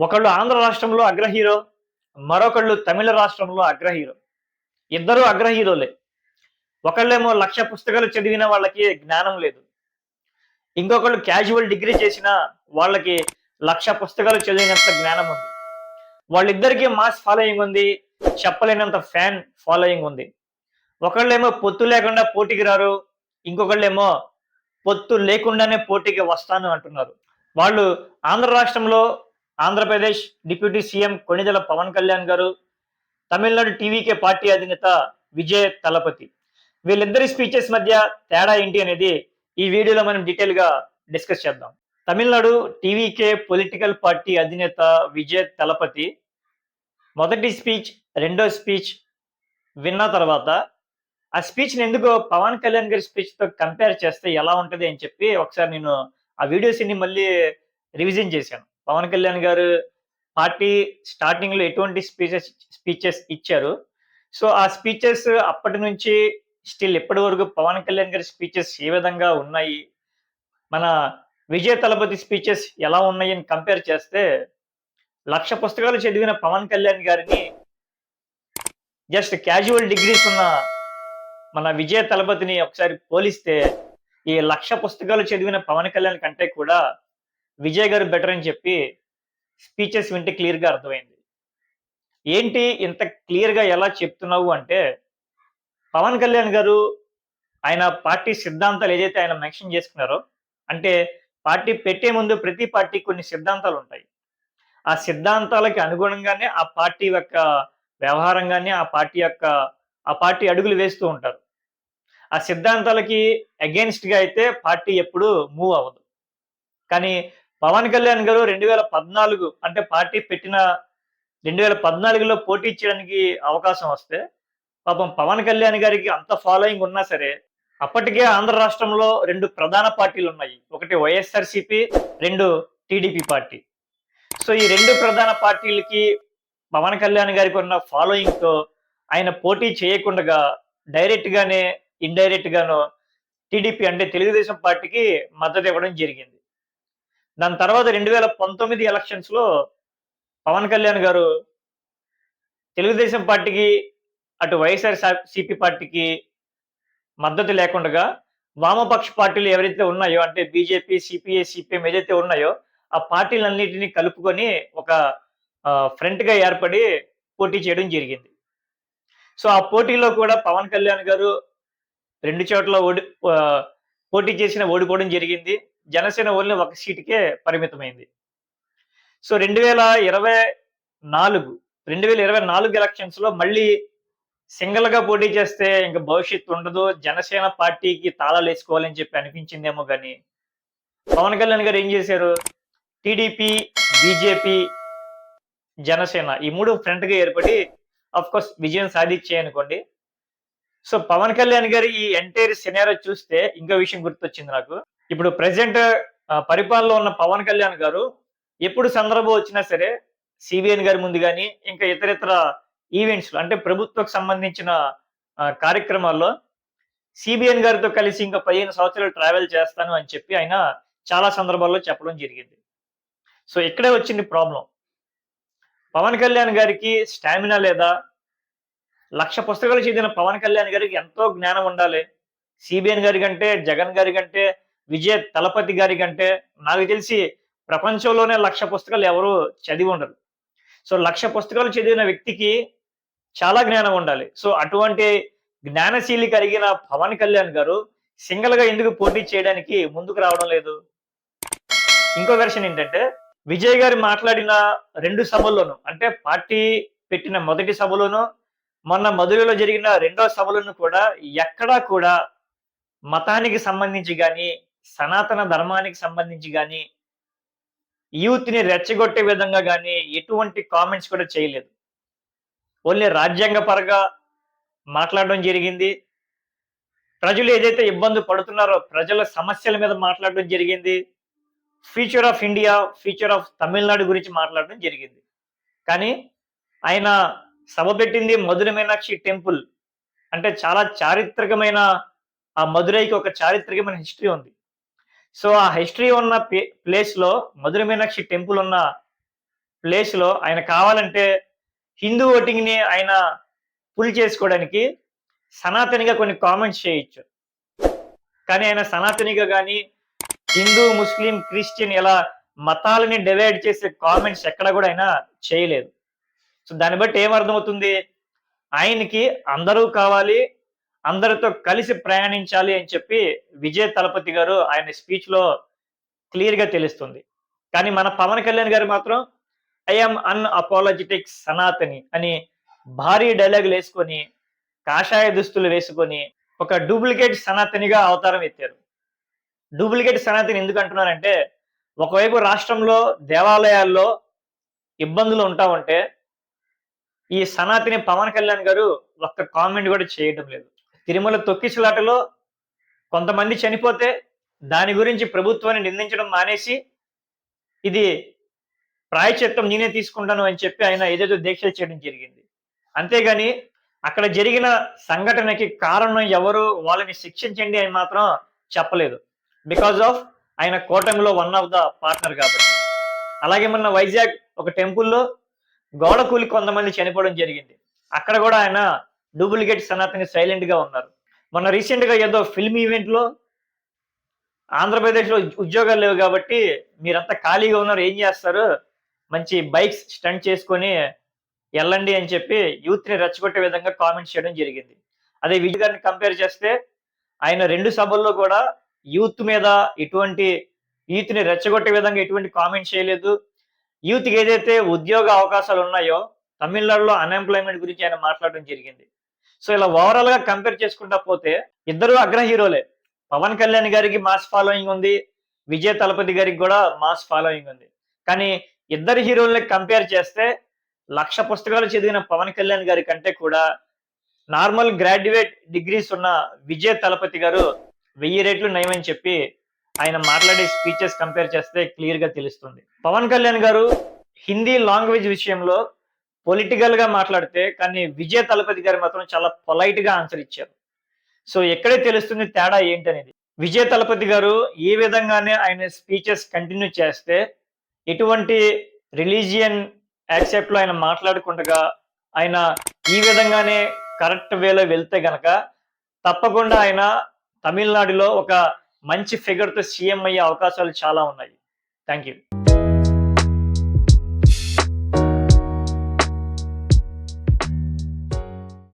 ఒకళ్ళు ఆంధ్ర రాష్ట్రంలో అగ్రహీరో మరొకళ్ళు తమిళ రాష్ట్రంలో అగ్రహీరో. ఇద్దరు అగ్రహీరోలే. ఒకళ్ళేమో లక్ష పుస్తకాలు చదివిన వాళ్ళకి జ్ఞానం లేదు. ఇంకొకళ్ళు క్యాజువల్ డిగ్రీ చేసిన వాళ్ళకి లక్ష పుస్తకాలు చదివినంత జ్ఞానం ఉంది. వాళ్ళిద్దరికీ మాస్ ఫాలోయింగ్ ఉంది చెప్పలేనంత ఫ్యాన్ ఫాలోయింగ్ ఉంది. ఒకళ్ళేమో పొత్తు లేకుండా పోటీకి రారు ఇంకొకళ్ళేమో పొత్తు లేకుండానే పోటీకి వస్తాను అంటున్నారు. వాళ్ళు ఆంధ్ర రాష్ట్రంలో Andhra Pradesh deputy CM Konidela Pawan Kalyan garu Tamil Nadu TVK party అధినేత విజయ్ తలపతి. వీళ్ళిద్దరి స్పీచెస్ మధ్య తేడా ఏంటి అనేది ఈ వీడియోలో మనం డీటెయిల్గా డిస్కస్ చేద్దాం. తమిళనాడు టీవీకే పొలిటికల్ పార్టీ అధినేత విజయ్ తలపతి. మొదటి స్పీచ్ రెండో స్పీచ్ విన్న తర్వాత ఆ స్పీచ్ని ఎందుకో పవన్ కళ్యాణ్ గారి స్పీచ్తో కంపేర్ చేస్తే ఎలా ఉంటది అని చెప్పి ఒకసారి నేను ఆ వీడియోస్ని మళ్ళీ రివిజన్ చేశాను. పవన్ కళ్యాణ్ గారు పార్టీ స్టార్టింగ్లో ఎటువంటి స్పీచెస్ స్పీచెస్ ఇచ్చారు. సో ఆ స్పీచెస్ అప్పటి నుంచి స్టిల్ ఇప్పటి వరకు పవన్ కళ్యాణ్ గారి స్పీచెస్ ఏ విధంగా ఉన్నాయి? మన విజయ్ తలపతి స్పీచెస్ ఎలా ఉన్నాయి అని కంపేర్ చేస్తే లక్ష పుస్తకాలు చదివిన పవన్ కళ్యాణ్ గారిని జస్ట్ క్యాజువల్ డిగ్రీస్ ఉన్న మన విజయ తలపతిని ఒకసారి పోలిస్తే ఈ లక్ష పుస్తకాలు చదివిన పవన్ కళ్యాణ్ కంటే కూడా విజయ్ గారు బెటర్ అని చెప్పి స్పీచెస్ వింటే క్లియర్గా అర్థమైంది. ఏంటి ఇంత క్లియర్గా ఎలా చెప్తున్నావు అంటే పవన్ కళ్యాణ్ గారు ఆయన పార్టీ సిద్ధాంతాలు ఏదైతే ఆయన మెన్షన్ చేసుకున్నారో అంటే పార్టీ పెట్టే ముందు ప్రతి పార్టీ కొన్ని సిద్ధాంతాలు ఉంటాయి. ఆ సిద్ధాంతాలకి అనుగుణంగానే ఆ పార్టీ యొక్క వ్యవహారంగానే ఆ పార్టీ యొక్క ఆ పార్టీ అడుగులు వేస్తూ ఉంటారు. ఆ సిద్ధాంతాలకి against అయితే పార్టీ ఎప్పుడు మూవ్ అవ్వదు. కానీ పవన్ కళ్యాణ్ గారు రెండు వేల పద్నాలుగు అంటే పార్టీ పెట్టిన రెండు వేల పద్నాలుగులో పోటీ చేయడానికి అవకాశం వస్తే పాపం పవన్ కళ్యాణ్ గారికి అంత ఫాలోయింగ్ ఉన్నా సరే అప్పటికే ఆంధ్ర రాష్ట్రంలో రెండు ప్రధాన పార్టీలు ఉన్నాయి. ఒకటి వైఎస్ఆర్సిపి రెండు టీడీపీ పార్టీ. సో ఈ రెండు ప్రధాన పార్టీలకి పవన్ కళ్యాణ్ గారికి ఉన్న ఫాలోయింగ్తో ఆయన పోటీ చేయకుండా డైరెక్ట్ గానే టీడీపీ అంటే తెలుగుదేశం పార్టీకి మద్దతు ఇవ్వడం జరిగింది. దాని తర్వాత రెండు వేల పంతొమ్మిది ఎలక్షన్స్లో పవన్ కళ్యాణ్ గారు తెలుగుదేశం పార్టీకి అటు వైఎస్ఆర్ సిపి పార్టీకి మద్దతు లేకుండా వామపక్ష పార్టీలు ఎవరైతే ఉన్నాయో అంటే బీజేపీ సిపిఐ సిపిఎం ఏదైతే ఉన్నాయో ఆ పార్టీలన్నిటిని కలుపుకొని ఒక ఫ్రంట్గా ఏర్పడి పోటీ చేయడం జరిగింది. సో ఆ పోటీలో కూడా పవన్ కళ్యాణ్ గారు రెండు చోట్ల ఓడి పోటీ చేసిన ఓడిపోవడం జరిగింది. జనసేన ఓన్లీ ఒక సీటుకే పరిమితమైంది. సో రెండు వేల ఇరవై నాలుగు రెండు వేల ఇరవై నాలుగు ఎలక్షన్స్లో మళ్ళీ సింగిల్గా పోటీ చేస్తే ఇంకా భవిష్యత్తు ఉండదు జనసేన పార్టీకి తాళాలు వేసుకోవాలని చెప్పి అనిపించిందేమో కానీ పవన్ కళ్యాణ్ గారు ఏం చేశారు? టీడీపీ బీజేపీ జనసేన ఈ మూడు ఫ్రంట్గా ఏర్పడి అఫ్ కోర్స్ విజయం సాధించేయనుకోండి సో పవన్ కళ్యాణ్ గారి ఈ ఎంటైర్ సినారో చూస్తే ఇంకో విషయం గుర్తొచ్చింది నాకు. ఇప్పుడు ప్రెసెంట్ పరిపాలనలో ఉన్న పవన్ కళ్యాణ్ గారు ఎప్పుడు సందర్భం వచ్చినా సరే సిబిఎన్ గారి ముందు కానీ ఇంకా ఇతర ఇతర ఈవెంట్స్ అంటే ప్రభుత్వకు సంబంధించిన కార్యక్రమాల్లో సిబిఎన్ గారితో కలిసి ఇంకా పదిహేను సంవత్సరాలు ట్రావెల్ చేస్తాను అని చెప్పి ఆయన చాలా సందర్భాల్లో చెప్పడం జరిగింది. సో ఇక్కడే వచ్చింది ప్రాబ్లం పవన్ కళ్యాణ్ గారికి స్టామినా లేదా? లక్ష పుస్తకాలు చదివిన పవన్ కళ్యాణ్ గారికి ఎంతో జ్ఞానం ఉండాలి. సిబిఎన్ గారి కంటే జగన్ గారి కంటే విజయ్ తలపతి గారి కంటే నాకు తెలిసి ప్రపంచంలోనే లక్ష పుస్తకాలు ఎవరు చదివి ఉండరు. సో లక్ష పుస్తకాలు చదివిన వ్యక్తికి చాలా జ్ఞానం ఉండాలి. సో అటువంటి జ్ఞానశీలి కలిగిన పవన్ కళ్యాణ్ గారు సింగిల్గా ఎందుకు పోటీ చేయడానికి ముందుకు రావడం లేదు? ఇంకో వెర్షన్ ఏంటంటే విజయ్ గారు మాట్లాడిన రెండు సభల్లోనూ అంటే పార్టీ పెట్టిన మొదటి సభలోనూ మొన్న మధురలో జరిగిన రెండో సభలను కూడా ఎక్కడా కూడా మతానికి సంబంధించి కానీ సనాతన ధర్మానికి సంబంధించి కానీ యూత్ని రెచ్చగొట్టే విధంగా కానీ ఎటువంటి కామెంట్స్ కూడా చేయలేదు. ఓన్లీ రాజ్యాంగ పరంగా మాట్లాడడం జరిగింది. ప్రజలు ఏదైతే ఇబ్బంది పడుతున్నారో ప్రజల సమస్యల మీద మాట్లాడడం జరిగింది. Future of India future of Tamil Nadu గురించి మాట్లాడడం జరిగింది. కానీ ఆయన సభ పెట్టింది మధుర మీనాక్షి టెంపుల్. అంటే చాలా చారిత్రకమైన ఆ మధురైకి ఒక చారిత్రకమైన హిస్టరీ ఉంది. సో ఆ హిస్టరీ ఉన్న ప్లేస్లో మధుర మీనాక్షి టెంపుల్ ఉన్న ప్లేస్లో ఆయన కావాలంటే హిందూ ఓటింగ్ని ఆయన పుల్ చేసుకోవడానికి సనాతనిగా కొన్ని కామెంట్స్ చేయొచ్చు. కానీ ఆయన సనాతనిగా కానీ హిందూ ముస్లిం క్రిస్టియన్ ఇలా మతాలని డివైడ్ చేసే కామెంట్స్ ఎక్కడ కూడా ఆయన చేయలేదు. సో దాన్ని బట్టి ఏమర్థమవుతుంది? ఆయనకి అందరూ కావాలి అందరితో కలిసి ప్రయాణించాలి అని చెప్పి విజయ్ తలపతి గారు ఆయన స్పీచ్లో క్లియర్గా తెలుస్తుంది. కానీ మన పవన్ కళ్యాణ్ గారు మాత్రం ఐఎమ్ అన్ అపాలజిటిక్ సనాతని అని భారీ డైలాగులు వేసుకొని కాషాయ దుస్తులు వేసుకొని ఒక డూప్లికేట్ సనాతనిగా అవతారం ఎత్తారు. డూప్లికేట్ సనాతని ఎందుకు అంటున్నారంటే ఒకవైపు రాష్ట్రంలో దేవాలయాల్లో ఇబ్బందులు ఉంటా ఉంటే ఈ సనాతిని పవన్ కళ్యాణ్ గారు ఒక్క కామెంట్ కూడా చేయడం లేదు. తిరుమల తొక్కిసలాటలో కొంతమంది చనిపోతే దాని గురించి ప్రభుత్వాన్ని నిందించడం మానేసి ఇది ప్రాయచిత్తం నేనే తీసుకుంటాను అని చెప్పి ఆయన ఏదేదో దీక్షలు చేయడం జరిగింది. అంతేగాని అక్కడ జరిగిన సంఘటనకి కారణం ఎవరు వాళ్ళని శిక్షించండి అని మాత్రం చెప్పలేదు. బికాజ్ ఆఫ్ ఆయన కూటమిలో వన్ ఆఫ్ ద పార్ట్నర్ కాబట్టి. అలాగే మొన్న వైజాగ్ ఒక టెంపుల్లో గోడ కూలి కొంతమంది చనిపోవడం జరిగింది. అక్కడ కూడా ఆయన డూప్లికేట్ సనాతని సైలెంట్గా ఉన్నారు. మొన్న రీసెంట్గా ఏదో ఫిల్మ్ ఈవెంట్లో ఆంధ్రప్రదేశ్లో ఉద్యోగాలు లేవు కాబట్టి మీరంతా ఖాళీగా ఉన్నారు ఏం చేస్తారు? మంచి బైక్స్ స్టంట్ చేసుకొని వెళ్ళండి అని చెప్పి యూత్ని రెచ్చగొట్టే విధంగా కామెంట్స్ చేయడం జరిగింది. అదే విజయ్ గారిని కంపేర్ చేస్తే ఆయన రెండు సభల్లో కూడా యూత్ మీద ఎటువంటి యూత్ని రెచ్చగొట్టే విధంగా ఎటువంటి కామెంట్స్ చేయలేదు. యూత్కి ఏదైతే ఉద్యోగ అవకాశాలు ఉన్నాయో తమిళనాడులో అన్ఎంప్లాయ్మెంట్ గురించి ఆయన మాట్లాడడం జరిగింది. సో ఇలా ఓవరాల్గా కంపేర్ చేసుకుంటా పోతే ఇద్దరు అగ్ర హీరోలే. పవన్ కళ్యాణ్ గారికి మాస్ ఫాలోయింగ్ ఉంది. విజయ్ తలపతి గారికి కూడా మాస్ ఫాలోయింగ్ ఉంది. కానీ ఇద్దరు హీరోల్ని కంపేర్ చేస్తే లక్ష పుస్తకాలు చదివిన పవన్ కళ్యాణ్ గారి కంటే కూడా నార్మల్ గ్రాడ్యుయేట్ డిగ్రీస్ ఉన్న విజయ్ తలపతి గారు వెయ్యి రేట్లు నయమని చెప్పి ఆయన మాట్లాడే స్పీచెస్ కంపేర్ చేస్తే క్లియర్గా తెలుస్తుంది. పవన్ కళ్యాణ్ గారు హిందీ లాంగ్వేజ్ విషయంలో పొలిటికల్గా మాట్లాడితే కానీ విజయ తలపతి గారు మాత్రం చాలా పొలైట్గా ఆన్సర్ ఇచ్చారు. సో ఎక్కడే తెలుస్తుంది తేడా ఏంటనేది? విజయ తలపతి గారు ఏ విధంగానే ఆయన స్పీచెస్ కంటిన్యూ చేస్తే ఎటువంటి రిలీజియన్ యాక్సెప్ట్లో ఆయన మాట్లాడుకుండగా ఆయన ఈ విధంగానే కరెక్ట్ వేలో వెళ్తే గనక తప్పకుండా ఆయన తమిళనాడులో ఒక మంచి ఫిగర్తో సీఎం అయ్యే అవకాశాలు చాలా ఉన్నాయి. Thank you